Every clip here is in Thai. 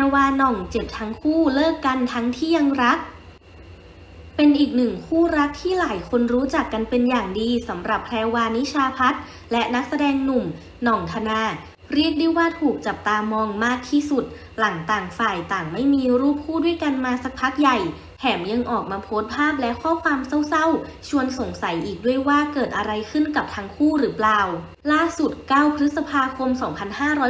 รวาหน่องเจ็บทั้งคู่เลิกกันทั้งที่ยังรัก เป็นอีกหนึ่งคู่รักที่หลายคนรู้จักกันเป็นอย่างดีสำหรับแพรวานิชาพัฒน์และนักแสดงหนุ่มหน่องธนาเรียกได้ว่าถูกจับตามองมากที่สุด หลังต่างฝ่ายต่างไม่มีรูปคู่ด้วยกันมาสักพักใหญ่ ถมยังออกมาโพสต์ภาพและข้อความเศร้าๆ ชวนสงสัยอีกด้วยว่าเกิดอะไรขึ้นกับทั้งคู่หรือเปล่า ล่าสุด 9 พฤษภาคม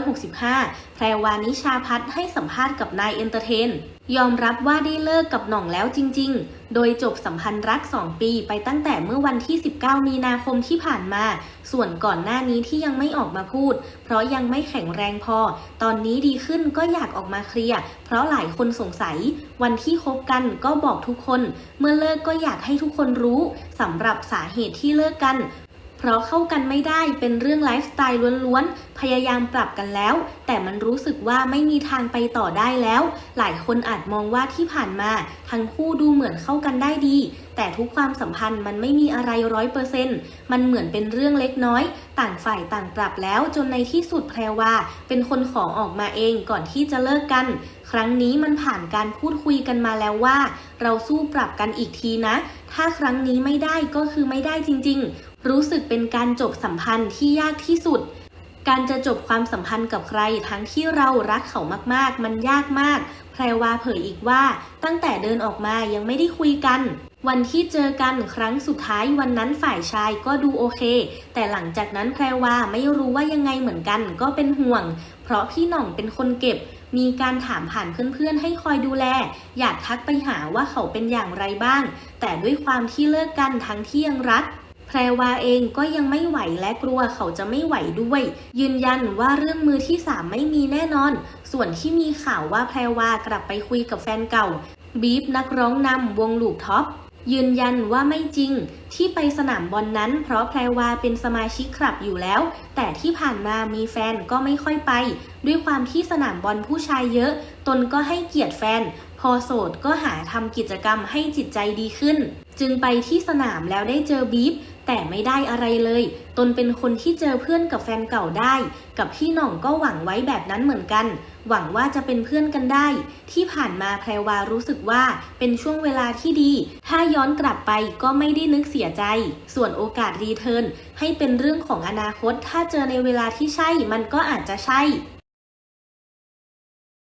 2565 แพรวานิชาพัฒให้สัมภาษณ์กับนายเอนเตอร์เทน ยอมรับว่าได้เลิกกับหน่องแล้วจริงๆ โดยจบสัมพันธ์รัก 2 ปีไปตั้งแต่เมื่อวันที่ 19 มีนาคมที่ผ่านมา ส่วนก่อนหน้านี้ที่ยังไม่ออกมาพูด เพราะยังไม่แข็งแรงพอ ตอนนี้ดีขึ้นก็อยากออกมาเคลียร์ เพราะหลายคนสงสัย วันที่คบกันก็บบอกทุกคน เมื่อเลิกก็อยากให้ทุกคนรู้สำหรับสาเหตุที่เลิกกัน ราะเข้ากันไม่ได้เป็นเรื่องไลฟ์สไตล์ล้วนๆ พยายามปรับกันแล้ว แต่มันรู้สึกว่าไม่มีทางไปต่อได้แล้ว หลายคนอาจมองว่าที่ผ่านมา ทั้งคู่ดูเหมือนเข้ากันได้ดี แต่ทุกความสัมพันธ์มันไม่มีอะไรร้อยเปอร์เซ็นต์มันเหมือนเป็นเรื่องเล็กน้อย ต่างฝ่ายต่างปรับแล้วจนในที่สุดแพรว่าเป็นคนขอออกมาเองก่อนที่จะเลิกกัน ครั้งนี้มันผ่านการพูดคุยกันมาแล้วว่า เราสู้ปรับกันอีกทีนะ ถ้าครั้งนี้ไม่ได้ก็คือไม่ได้จริง ๆ รู้สึกเป็นการจบสัมพันธ์ที่ยากที่สุด การจะจบความสัมพันธ์กับใครทั้งที่เรารักเขามากๆ มันยากมาก แพรวาเผยอีกว่า ตั้งแต่เดินออกมายังไม่ได้คุยกัน วันที่เจอกันครั้งสุดท้ายวันนั้นฝ่ายชายก็ดูโอเค แต่หลังจากนั้นแพรวาไม่รู้ว่ายังไงเหมือนกันก็เป็นห่วง เพราะพี่หน่องเป็นคนเก็บมีการถามผ่านเพื่อนๆ ให้คอยดูแล อยากทักไปหาว่าเขาเป็นอย่างไรบ้าง แต่ด้วยความที่เลิกกันทั้งที่ยังรัก รวาเองก็ยังไม่ไหวและกลัวเขาจะไม่ไหวด้วย ยืนยันว่าเรื่องมือที่สามไม่มีแน่นอน ส่วนที่มีข่าวว่าแพรวากลับไปคุยกับแฟนเก่า บีฟนักร้องนำวงลูกท็อปยืนยันว่าไม่จริง ที่ไปสนามบอลนนั้น เพราะแพรวาเป็นสมาชิกคลับอยู่แล้ว แต่ที่ผ่านมามีแฟนก็ไม่ค่อยไป ด้วยความที่สนามบอลผู้ชายเยอะ ตนก็ให้เกียรติแฟน พอโสดก็หาทำกิจกรรมให้จิตใจดีขึ้น จึงไปที่สนามแล้วได้เจอบีฟ แต่ไม่ได้อะไรเลย ตนเป็นคนที่เจอเพื่อนกับแฟนเก่าได้ กับพี่หน่องก็หวังไว้แบบนั้นเหมือนกัน หวังว่าจะเป็นเพื่อนกันได้ ที่ผ่านมาแพรวารู้สึกว่าเป็นช่วงเวลาที่ดี ถ้าย้อนกลับไปก็ไม่ได้นึกเสียใจ ส่วนโอกาสรีเทิร์นให้เป็นเรื่องของอนาคต ถ้าเจอในเวลาที่ใช่มันก็อาจจะใช่